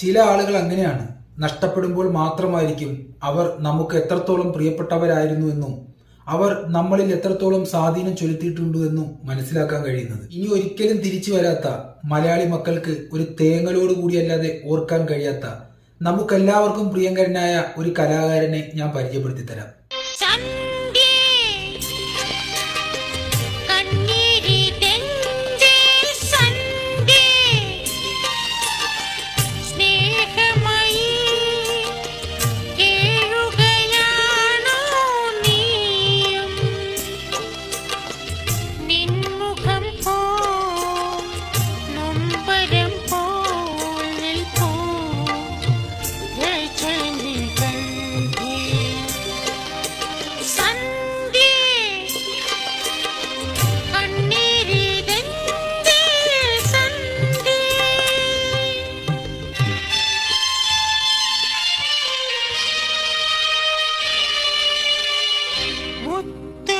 ചില ആളുകൾ അങ്ങനെയാണ്. നഷ്ടപ്പെടുമ്പോൾ മാത്രമായിരിക്കും അവർ നമുക്ക് എത്രത്തോളം പ്രിയപ്പെട്ടവരായിരുന്നു എന്നും അവർ നമ്മളിൽ എത്രത്തോളം സ്വാധീനം ചെലുത്തിയിട്ടുണ്ട് എന്നും മനസ്സിലാക്കാൻ കഴിയുന്നത്. ഇനി ഒരിക്കലും തിരിച്ചു വരാത്ത മലയാളി മക്കൾക്ക് ഒരു തേങ്ങലോട് കൂടിയല്ലാതെ ഓർക്കാൻ കഴിയാത്ത നമുക്കെല്ലാവർക്കും പ്രിയങ്കരനായ ഒരു കലാകാരനെ ഞാൻ പരിചയപ്പെടുത്തി തരാം te